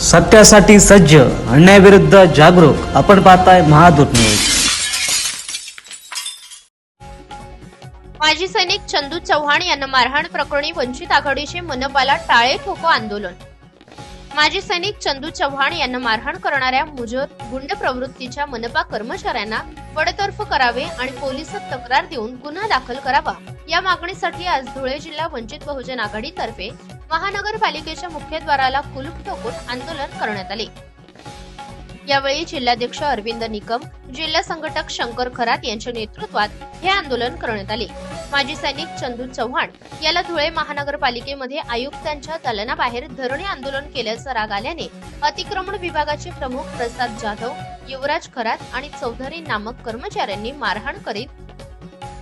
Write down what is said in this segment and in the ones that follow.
सत्यासाठी सज्ज अन्यायाविरुद्ध जागरूक. आपण पाहताय महादूत न्यूज. माजी सैनिक चंदू चव्हाण यांना मारहाण प्रकरणी वंचित आघाडीचे मनपाला टाळे ठोको आंदोलन. माजी सैनिक चंदू चव्हाण यांना मारहाण करणाऱ्या मुजोर गुंड प्रवृत्तीच्या मनपा कर्मचाऱ्यांना बडतर्फ करावे आणि पोलिसात तक्रार देऊन गुन्हा दाखल करावा. या मागणीसाठी आज धुळे जिल्हा वंचित बहुजन आघाडीतर्फे महानगरपालिकेच्या मुख्यद्वाराला कुलूप ठोकून आंदोलन करण्यात आले. यावेळी जिल्हाध्यक्ष अरविंद निकम जिल्हा संघटक शंकर खरात यांच्या नेतृत्वात हे आंदोलन करण्यात आले. माजी सैनिक चंदू चव्हाण याला धुळे महानगरपालिकेमध्ये आयुक्तांच्या दालनाबाहेर धरणे आंदोलन केल्याचा राग आल्याने अतिक्रमण विभागाचे प्रमुख प्रसाद जाधव युवराज खरात आणि चौधरी नामक कर्मचाऱ्यांनी मारहाण करीत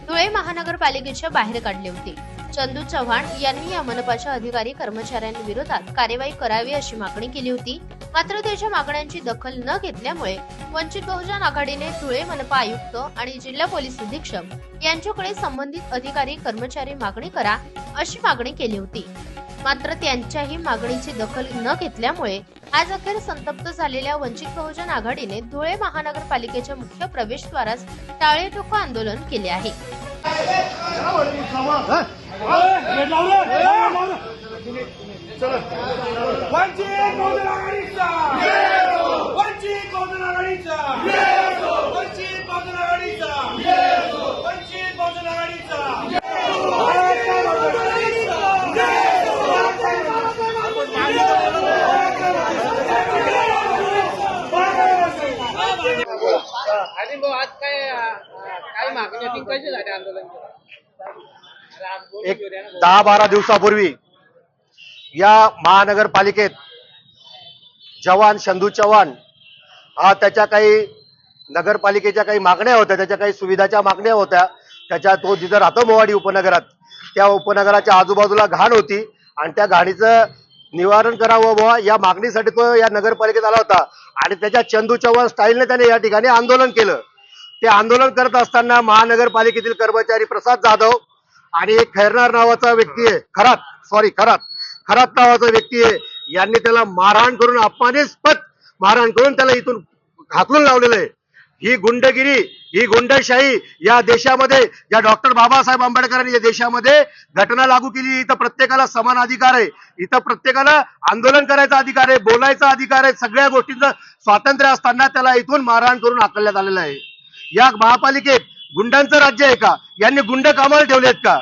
धुळे महानगरपालिकेच्या बाहेर काढले होते. चंदू चव्हाण यांनी या मनपाच्या अधिकारी कर्मचाऱ्यांविरोधात कार्यवाही करावी अशी मागणी केली होती. मात्र त्याच्या मागण्यांची दखल न घेतल्यामुळे वंचित बहुजन आघाडीने धुळे मनपा आयुक्त आणि जिल्हा पोलीस अधीक्षक यांच्याकडे संबंधित अधिकारी कर्मचारी मागणी करा अशी मागणी केली होती. मात्र त्यांच्याही मागणीची दखल न घेतल्यामुळे आज अखेर संतप्त झालेल्या वंचित बहुजन आघाडीने धुळे महानगरपालिकेच्या मुख्य प्रवेशद्वारास टाळे ठोको आंदोलन केले आहे. वंचित बहुजन आघाडीचा वंचित बहुजन आघाडीचा वंचित बहुजन आघाडीचा वंचित बहुजन आघाडीचा आणि भाऊ आज काय काय मागणी होती आंदोलन एक दहा बारा दिवसापूर्वी या महानगरपालिकेत जवान शंदू चव्हाण हा त्याच्या काही नगरपालिकेच्या काही मागण्या होत्या त्याच्या काही सुविधाच्या मागण्या होत्या त्याच्या तो जिथं राहतो मोवाडी उपनगरात त्या उपनगराच्या आजूबाजूला घाण होती आणि त्या घाणीचं निवारण करावं बुवा. या मागणीसाठी तो या नगरपालिकेत आला होता. आणि त्याच्या चंदू चव्हाण स्टाईलने त्याने या ठिकाणी आंदोलन केलं. ते आंदोलन करत असताना महानगरपालिकेतील कर्मचारी प्रसाद जाधव आणि एक खैरनार नावाचा व्यक्ती आहे खरात. सॉरी खरात. खरात नावाचा व्यक्ती आहे. यांनी त्याला मारहाण करून अपमानिस्पद मारहाण करून त्याला इथून घाकलून लावलेलं आहे. ही गुंडगिरी ही गुंडशाही या देशामध्ये या डॉक्टर बाबासाहेब आंबेडकरांनी या देशामध्ये घटना लागू केली. इथं प्रत्येकाला समान अधिकार आहे. इथं प्रत्येकाला आंदोलन करायचा अधिकार आहे बोलायचा अधिकार आहे. सगळ्या गोष्टींचं स्वातंत्र्य असताना त्याला इथून मारहाण करून हाकलण्यात आलेलं आहे. या महापालिकेत गुंडांचं राज्य आहे का? यांनी गुंड कामाला ठेवले आहेत का?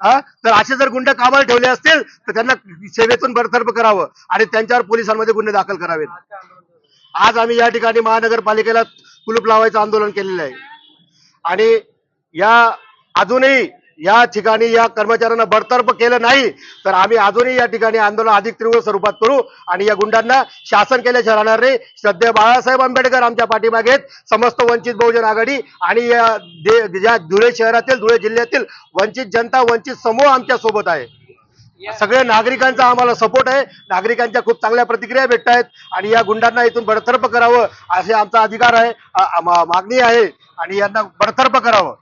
हा तर असे जर गुंड कामाला ठेवले असतील तर त्यांना सेवेतून बरतर्फ करावं आणि त्यांच्यावर पोलिसांमध्ये गुन्हे दाखल करावेत. आज आम्ही या ठिकाणी महानगरपालिकेला कुलूप लावायचं आंदोलन केलेलं आहे. आणि या अजूनही या ठिकाणी या कर्मचाऱ्यांना बडतर्फ केलं नाही तर आम्ही अजूनही या ठिकाणी आंदोलन अधिक तीव्र स्वरूपात करू आणि या गुंडांना शासन केल्याशिवाय राहणार नाही. सध्या बाळासाहेब आंबेडकर आमच्या पाठीमागे समस्त वंचित बहुजन आघाडी आणि या दे- या धुळे शहरातील धुळे जिल्ह्यातील वंचित जनता वंचित समूह आमच्यासोबत आहे. सगळ्या नागरिकांचा आम्हाला सपोर्ट आहे. नागरिकांच्या खूप चांगल्या प्रतिक्रिया भेटत आहेत आणि या गुंडांना इथून बडतर्फ करावं असे आमचा अधिकार आहे. मागणी आहे. आणि यांना बडतर्फ करावं.